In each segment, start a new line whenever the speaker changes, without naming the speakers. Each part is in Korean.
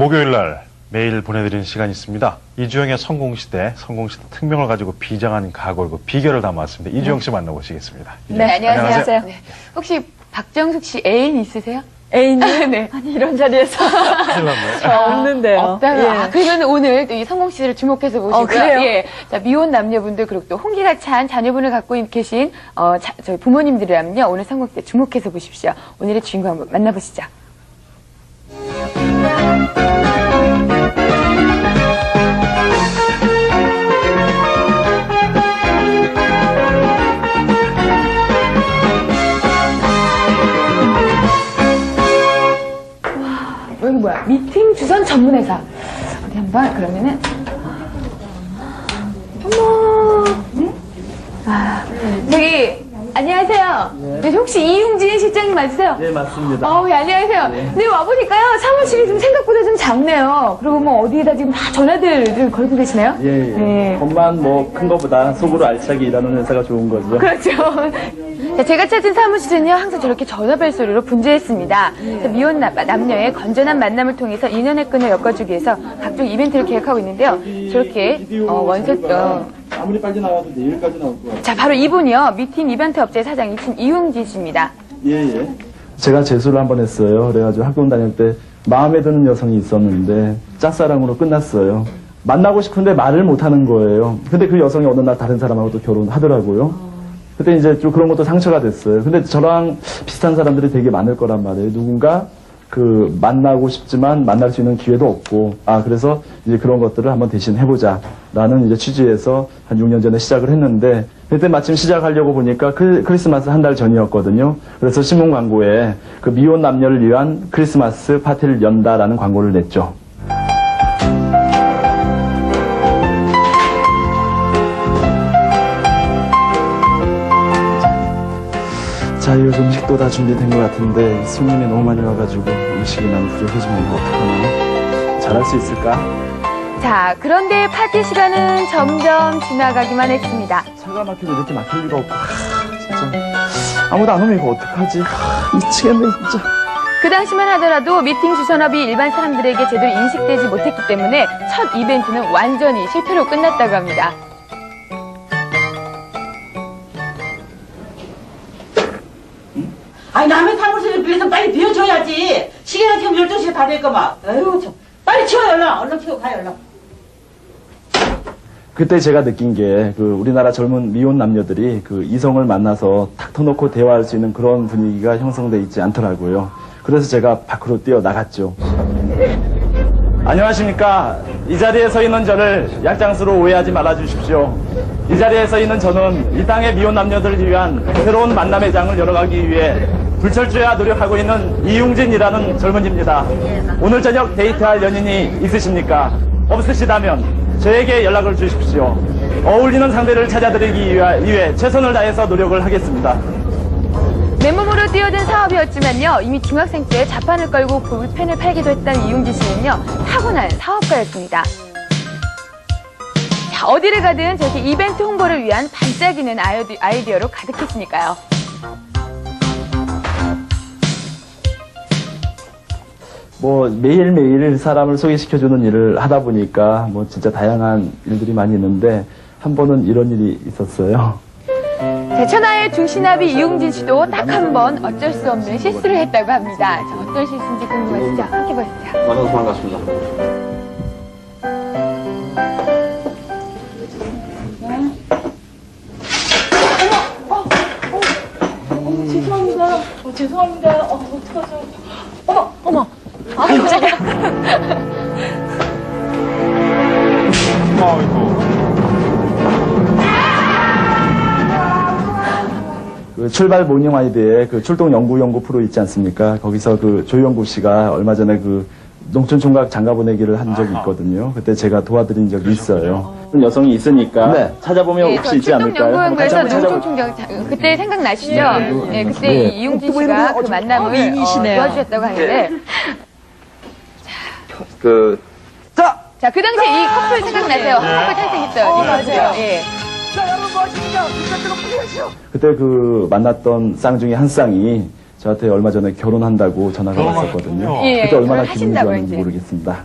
목요일 날 매일 보내드리는 시간이 있습니다. 이주영의 성공시대, 성공시대 특명을 가지고 비장한 각오를 그 비결을 담아왔습니다. 이주영 씨 만나보시겠습니다.
네, 안녕하세요.
안녕하세요.
네. 혹시 박정숙 씨 애인 있으세요?
애인이
네.
아니 이런 자리에서
큰일 났네.
저 없는데요.
없다가.
예.
아, 그러면 오늘 또이 성공 씨를 주목해서 보시고요.
어, 그래요?
예. 자, 미혼 남녀분들 그리고 또 홍기가 찬 자녀분을 갖고 계신 어, 자, 저희 부모님들이라면요. 오늘 성공 때 주목해서 보십시오. 오늘의 주인공 한번 만나보시죠. 뭐야? 미팅 주선 전문회사. 어디 한번 그러면은 어머. 네? 아, 저기 안녕하세요. 네, 혹시 이용진 실장님 맞으세요?
네, 맞습니다.
어, 예, 안녕하세요. 네. 와보니까요, 사무실이 좀 생각보다 좀 작네요. 그리고 뭐 어디에다 지금 다 전화들을 걸고 계시나요?
예, 예.
네.
겉만 뭐 큰 거보다 속으로 알차게 일하는 회사가 좋은 거죠.
그렇죠. 자, 제가 찾은 사무실은요, 항상 저렇게 전화벨 소리로 분주했습니다. 자, 미혼 남, 남녀의 건전한 만남을 통해서 인연의 끈을 엮어주기 위해서 각종 이벤트를 기획하고 있는데요. 저렇게, 어, 원서, 어,
아무리 빨리 나와도 내일까지 나올 것 같아요.
자, 바로 이분이요. 미팅 이벤트 업체 사장이신 이웅진 씨입니다.
예, 예. 제가 재수를 한 번 했어요. 그래가지고 학교 다닐 때 마음에 드는 여성이 있었는데 짝사랑으로 끝났어요. 만나고 싶은데 말을 못 하는 거예요. 근데 그 여성이 어느 날 다른 사람하고 또 결혼하더라고요. 그때 이제 좀 그런 것도 상처가 됐어요. 근데 저랑 비슷한 사람들이 되게 많을 거란 말이에요. 누군가 그 만나고 싶지만 만날 수 있는 기회도 없고 아 그래서 이제 그런 것들을 한번 대신 해보자 라는 이제 취지에서 한 6년 전에 시작을 했는데 그때 마침 시작하려고 보니까 크, 크리스마스 한 달 전이었거든요. 그래서 신문 광고에 그 미혼 남녀를 위한 크리스마스 파티를 연다라는 광고를 냈죠. 자, 이 음식도 다 준비된 것 같은데 손님이 너무 많이 와가지고 음식이 많이 부족해지면 이거 어떡하나? 잘할 수 있을까?
자, 그런데 파티 시간은 점점 지나가기만 했습니다.
차가 막혀도 이렇게 막힐 리가 없고 아, 진짜 아무도 안 오면 이거 어떡하지? 아, 미치겠네 진짜.
그 당시만 하더라도 미팅 주선업이 일반 사람들에게 제대로 인식되지 못했기 때문에 첫 이벤트는 완전히 실패로 끝났다고 합니다.
아니 남의 사무실을 빌려서 빨리 비워줘야지 시계가 지금 12시에 다 될거만 아유 참 빨리 치워 얼른 얼른 치워 가 얼른
그때 제가 느낀 게 그 우리나라 젊은 미혼 남녀들이 그 이성을 만나서 탁 터놓고 대화할 수 있는 그런 분위기가 형성돼 있지 않더라고요. 그래서 제가 밖으로 뛰어 나갔죠. 안녕하십니까. 이 자리에 서 있는 저를 약장수로 오해하지 말아 주십시오. 이 자리에 서 있는 저는 이 땅의 미혼 남녀들을 위한 새로운 만남의 장을 열어가기 위해 불철주야 노력하고 있는 이웅진이라는 젊은이입니다. 오늘 저녁 데이트할 연인이 있으십니까? 없으시다면 저에게 연락을 주십시오. 어울리는 상대를 찾아드리기 위해 최선을 다해서 노력을 하겠습니다.
맨몸으로 뛰어든 사업이었지만요. 이미 중학생 때 자판을 걸고 볼펜을 팔기도 했던 이용진 씨는요. 타고난 사업가였습니다. 자, 어디를 가든 저렇게 이벤트 홍보를 위한 반짝이는 아이디, 아이디어로 가득했으니까요.
뭐 매일매일 사람을 소개시켜주는 일을 하다 보니까 뭐 진짜 다양한 일들이 많이 있는데 한 번은 이런 일이 있었어요.
자, 천하의 중신아비 이용진 씨도 딱 한 번 어쩔 수 없는 실수를 했다고 합니다. 자, 어떤 실수인지 궁금하시죠? 함께 보시죠.
만나서 반갑습니다.
죄송합니다. 어, 죄송합니다. 어, 어떡하죠? 어머, 어머. 아, 깜짝이야.
아이고.
그 출발 모닝 아이드에 그 출동 연구 연구 프로 있지 않습니까? 거기서 그 조영구 씨가 얼마 전에 그 농촌 총각 장가 보내기를 한 적이 있거든요. 그때 제가 도와드린 적이 있어요. 여성이 있으니까
네.
찾아보면
예,
혹시
저
있지 않을까요? 한번 같이
출동연구원에서
한번 찾아보-
자- 그때 생각나시죠? 예, 그때
네.
이 이용진 씨가 그 만남을 어, 도와주셨다고 하는데
그
자, 그 당시에 이 커플 생각나세요? 커플 탈색했던 이 커플이요. 예.
그때 그 만났던 쌍 중에 한 쌍이 저한테 얼마 전에 결혼한다고 전화가 왔었거든요.
예,
그때 얼마나 기분이
결혼하신다고
좋았는지
이제.
모르겠습니다.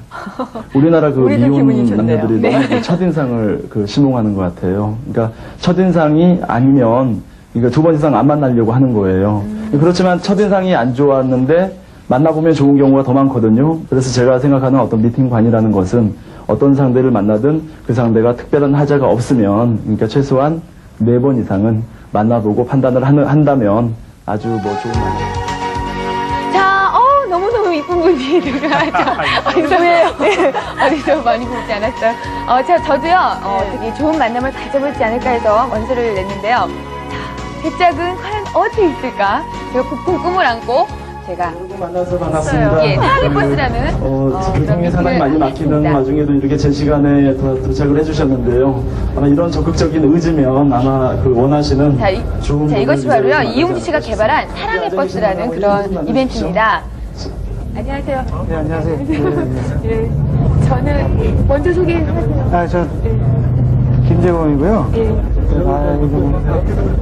우리나라 그
우리도 기분이
미혼
좋네요.
남녀들이
네.
너무 그 첫인상을 그 심용하는 것 같아요. 그러니까 첫인상이 아니면 그러니까 두 번 이상 안 만나려고 하는 거예요.
음.
그렇지만 첫인상이 안 좋았는데 만나보면 좋은 경우가 더 많거든요. 그래서 제가 생각하는 어떤 미팅관이라는 것은 어떤 상대를 만나든 그 상대가 특별한 하자가 없으면 그러니까 최소한 네 번 이상은 만나보고 판단을 하는, 한다면 아주 뭐 좋은 만남.
자, 어, 너무너무 이쁜 분이 들어가죠. 어디서, 네, 어디서 많이 보지 않았어요. 어, 자, 저도요, 어, 되게 좋은 만남을 가져볼지 않을까 해서 원서를 냈는데요. 자, 제 짝은 과연 어디 있을까? 제가 부푼 꿈을 안고, 제가,
만나서 반갑습니다.
예, 사랑의 버스라는,
어,
어,
교통이
그런
상당히 많이 막히는. 와중에도 이렇게 제 시간에 도, 도착을 해주셨는데요. 아마 이런 적극적인 의지면 아마 그 원하시는
자, 이,
좋은
자 이것이 바로요 이용지 씨가 개발한. 사랑의
네,
버스라는 그런 이벤트입니다. 안녕하세요.
네, 안녕하세요.
예, 저는 먼저 소개하세요.
아, 저, 김재범이고요. 아, 이거,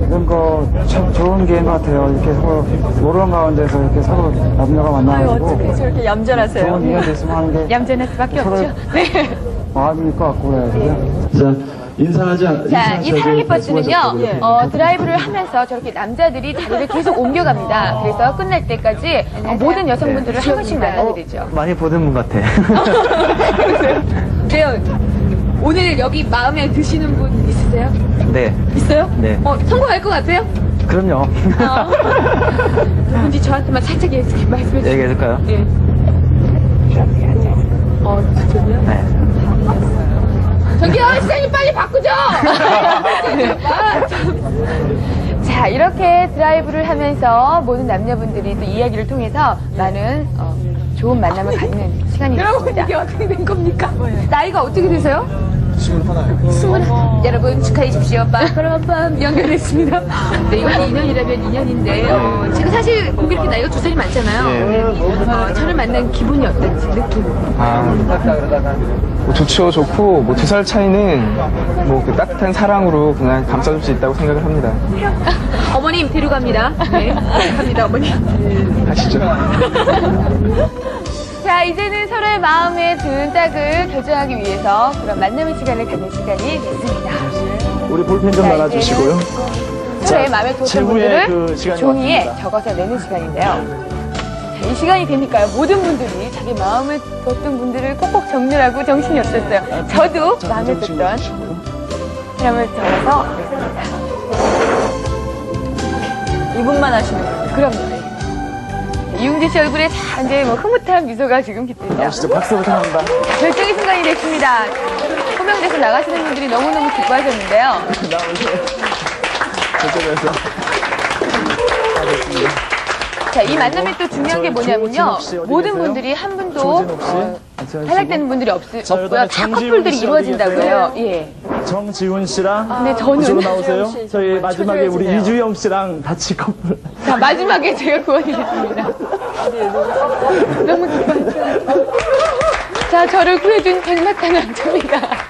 이런 거 참 좋은 게임 같아요. 이렇게 서로 모르는 가운데서 이렇게 서로 남녀가 만나가지고
어떻게 저렇게 얌전하세요?
좋은 인연 됐으면 하는 게
얌전할 수밖에
서로
없죠. 네.
마음일 것 같고 그래가지고요.
자, 인사하지 않
자, 이 사랑의 버스는요,
예.
어, 드라이브를 하면서 저렇게 남자들이 자리를 계속 옮겨갑니다. 그래서 끝날 때까지 어, 모든 여성분들을 한 번씩 만나게 되죠.
많이 보는 분 같아.
그래요. 오늘 여기 마음에 드시는 분 있으세요?
네.
있어요?
네.
어, 성공할 것 같아요?
그럼요.
누군지 저한테만 살짝 이렇게 말씀해 주세요.
얘기해줄까요?
예. 어, 저기요?
네.
저기요, 시장님 빨리 바꾸죠! 아, 참. 자, 이렇게 드라이브를 하면서 모든 남녀분들이 또 이야기를 통해서 많은 어, 좋은 만남을 갖는 시간이 여러분. 이게 어떻게 된 겁니까? 나이가 어떻게 되세요? 스물 하나. 여러분 축하해 주십시오. 빰빰빰 연결됐습니다. 네, 이건 2년이라면 2년인데 어, 제가 사실 꼭 이렇게 나이가 두 살이 많잖아요. 어, 저를 만난 기분이 어떤지 느낌.
아, 뭐 좋죠, 좋고, 뭐 두 살 차이는 뭐 그 따뜻한 사랑으로 그냥 감싸줄 수 있다고 생각을 합니다.
어머님 데려갑니다. 네, 갑니다 어머님.
아시죠?
자, 이제는 서로의 마음에 든 짝을 결정하기 위해서 그런 만남의 시간을 갖는 시간이 됐습니다.
우리 볼펜 좀
자,
나눠주시고요.
서로의 마음에
최후의
분들을
그
종이에
왔습니다.
적어서 내는 시간인데요. 자, 이 시간이 되니까요. 모든 분들이 자기 마음에 뒀던 분들을 꼭꼭 적느라고 정신이 없었어요. 저도 마음에 뒀던 사람을 적어서
이분만 하시는 거예요.
그럼요. 이웅재 씨 얼굴에 다 이제 뭐 흐뭇한 미소가 지금 깃들죠.
진짜 박수 부탁합니다.
결정의 순간이 됐습니다. 호명돼서 나가시는 분들이 너무너무 기뻐하셨는데요.
저쪽에서.
자, 이 만남의 또 중요한 게 뭐냐면요. 모든? 분들이 한 분도? 어. 탈락되는 분들이 없,
자,
없고요.
그다음에
다
정지훈
커플들이
씨 어디
이루어진다고요. 예.
정지훈 씨랑
근데 저는
이쪽으로 나오세요.
씨
저희 마지막에 우리. 이주영 씨랑 같이 커플.
자, 마지막에 제가 구원이겠습니다. 너무 기뻐하죠. 자, 저를 구해준 백마탄 왕초입니다.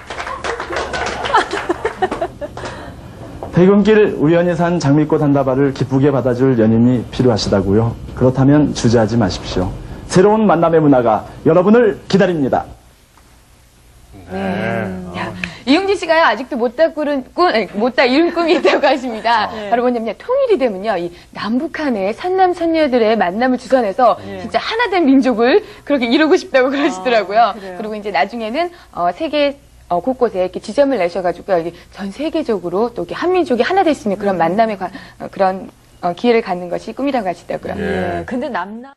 퇴근길 우연히 산 장미꽃 한 다발을 기쁘게 받아줄 연인이 필요하시다고요. 그렇다면 주저하지 마십시오. 새로운 만남의 문화가 여러분을 기다립니다.
자, 이용진 씨가요, 아직도 못다 꾸른 꿈, 아니, 못다 이룬 꿈이 있다고 하십니다. 바로 뭐냐면, 통일이 되면요, 이 남북한의 산남, 선녀들의 만남을 주선해서 진짜 하나 된 민족을 그렇게 이루고 싶다고 그러시더라고요. 그리고 이제 나중에는, 어, 세계, 어, 곳곳에 이렇게 지점을 내셔가지고요, 이게 전 세계적으로 또 이렇게 한민족이 하나 될 수 있는 그런 만남의 관- 어, 그런 어, 기회를 갖는 것이 꿈이라고 하시더라고요.
예. 근데 남남